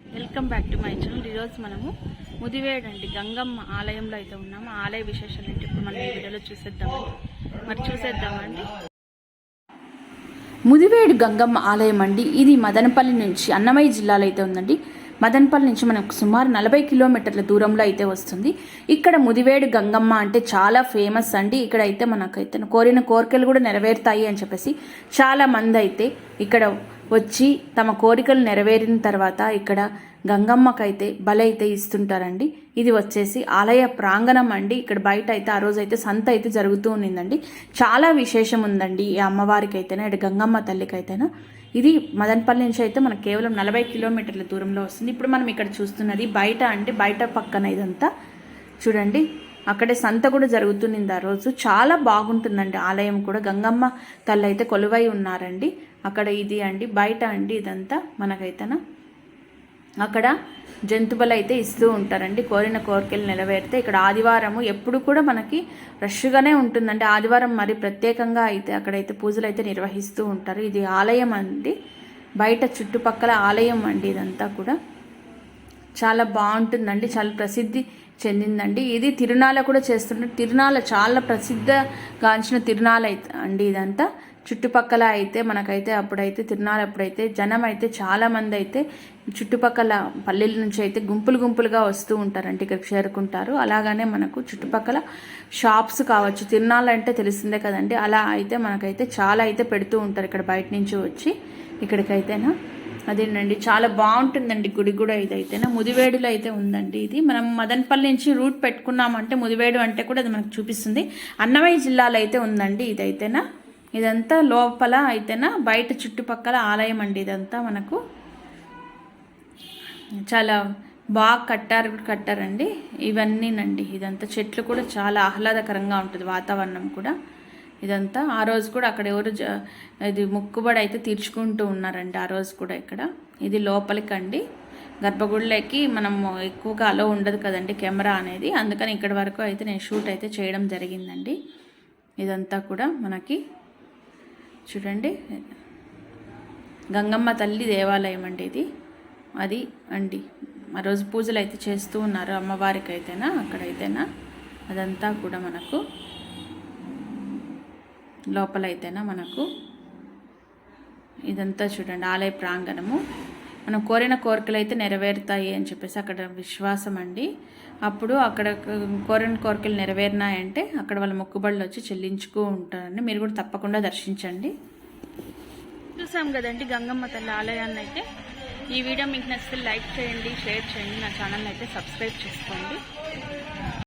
Welcome back to my channel. ఈరోజు మనము ముదివేడు అండి గంగమ్మ ఆలయంలో అయితే ఉన్నాము. ఆలయ విశేషాలు అంటే ఇప్పుడు మనం ఈ వీడియోలో చూసేద్దామండి మరి చూసేద్దామండి ముదివేడు గంగమ్మ ఆలయం అండి. ఇది మదనపల్లి నుంచి అన్నమయ్య జిల్లాలో అయితే ఉందండి. మదన్పల్లి నుంచి మనకు సుమారు నలభై కిలోమీటర్ల దూరంలో అయితే వస్తుంది. ఇక్కడ ముదివేడు గంగమ్మ అంటే చాలా ఫేమస్ అండి. ఇక్కడ అయితే మనకైతే కోరిన కోరికలు కూడా నెరవేరుతాయి అని చెప్పేసి చాలా మంది అయితే ఇక్కడ వచ్చి తమ కోరికలు నెరవేరిన తర్వాత ఇక్కడ గంగమ్మకైతే బలైతే ఇస్తుంటారండి. ఇది వచ్చేసి ఆలయ ప్రాంగణం అండి. ఇక్కడ బయట అయితే ఆ రోజు అయితే సంత అయితే జరుగుతూ ఉన్నిందండి. చాలా విశేషం ఉందండి ఈ అమ్మవారికి అయితేనా ఇటు గంగమ్మ తల్లికి అయితేనా ఇది మదనపల్లి నుంచి అయితే మనకు కేవలం నలభై కిలోమీటర్ల దూరంలో వస్తుంది. ఇప్పుడు మనం ఇక్కడ చూస్తున్నది బయట అంటే బయట పక్కన ఇదంతా చూడండి అక్కడే సంత కూడా జరుగుతున్నది ఆ రోజు. చాలా బాగుంటుందండి ఆలయం కూడా. గంగమ్మ తల్లి అయితే కొలువై ఉన్నారండి. అక్కడ ఇది అండి బయట అండి ఇదంతా మనకైతేనా. అక్కడ జంతువులు అయితే ఇస్తూ ఉంటారండి. కోరిన కోరికలు నెరవేరితే ఇక్కడ ఆదివారము ఎప్పుడు కూడా మనకి రష్గానే ఉంటుందండి. ఆదివారం మరి ప్రత్యేకంగా అయితే అక్కడైతే పూజలు అయితే నిర్వహిస్తూ ఉంటారు. ఇది ఆలయం అండి. బయట చుట్టుపక్కల ఆలయం అండి ఇదంతా కూడా. చాలా బాగుంటుందండి. చాలా ప్రసిద్ధి చెందిందండి. ఇది తిరునాళ కూడా చేస్తుంటారు. తిరునాల చాలా ప్రసిద్ధగాంచిన తిరునాళ అయితే అండి ఇదంతా. చుట్టుపక్కల అయితే మనకైతే అప్పుడైతే తిరునాల అప్పుడైతే జనం అయితే చాలా మంది అయితే చుట్టుపక్కల పల్లెల నుంచి అయితే గుంపులు గుంపులుగా వస్తూ ఉంటారంటే ఇక్కడికి చేరుకుంటారు. అలాగనే మనకు చుట్టుపక్కల షాప్స్ కావచ్చు తిరునాళ్ళు అంటే తెలిసిందే కదండి. అలా అయితే మనకైతే చాలా అయితే పెడుతూ ఉంటారు ఇక్కడ బయట నుంచి వచ్చి ఇక్కడికైతేనా. అదేనండి చాలా బాగుంటుందండి గుడి కూడా ఇదైతేనా. ముదివేడులో అయితే ఉందండి ఇది. మనం మదన్పల్లి నుంచి రూట్ పెట్టుకున్నామంటే ముదివేడు అంటే కూడా అది మనకు చూపిస్తుంది. అన్నమయ్య జిల్లాలో అయితే ఉందండి ఇదైతేనా. ఇదంతా లోపల అయితేనా బయట చుట్టుపక్కల ఆలయం అండి ఇదంతా మనకు. చాలా బాగా కట్టారు కట్టారండి. ఇవన్నీనండి ఇదంతా చెట్లు కూడా చాలా ఆహ్లాదకరంగా ఉంటుంది వాతావరణం కూడా. ఇదంతా ఆ రోజు కూడా అక్కడ ఎవరు ఇది ముక్కుబడి అయితే తీర్చుకుంటూ ఉన్నారండి ఆ రోజు కూడా ఇక్కడ. ఇది లోపలికండి. గర్భగుడిలోకి మనం ఎక్కువగా అలో ఉండదు కదండి కెమెరా అనేది. అందుకని ఇక్కడి వరకు అయితే నేను షూట్ అయితే చేయడం జరిగిందండి. ఇదంతా కూడా మనకి చూడండి. గంగమ్మ తల్లి దేవాలయం అండి ఇది. అది అండి. ఆ రోజు పూజలు అయితే చేస్తూ ఉన్నారు అమ్మవారికి అయితేనా అక్కడైతేనా? అదంతా కూడా మనకు లోపలైతేనా మనకు? ఇదంతా చూడండి. ఆలయ ప్రాంగణము. మనం కోరిన కోరికలు అయితే నెరవేరుతాయి అని చెప్పేసి అక్కడ విశ్వాసం అండి. అప్పుడు అక్కడ కోరిన కోరికలు నెరవేరినాయంటే అక్కడ వాళ్ళ మొక్కుబడులు వచ్చి చెల్లించుకుంటూ ఉంటారండి మీరు కూడా తప్పకుండా దర్శించండి. చూసాం కదండి గంగమ్మ తల్లి ఆలయాన్ని అయితే. ఈ వీడియో మీకు నచ్చితే లైక్ చేయండి షేర్ చేయండి నా ఛానల్ అయితే సబ్స్క్రైబ్ చేసుకోండి.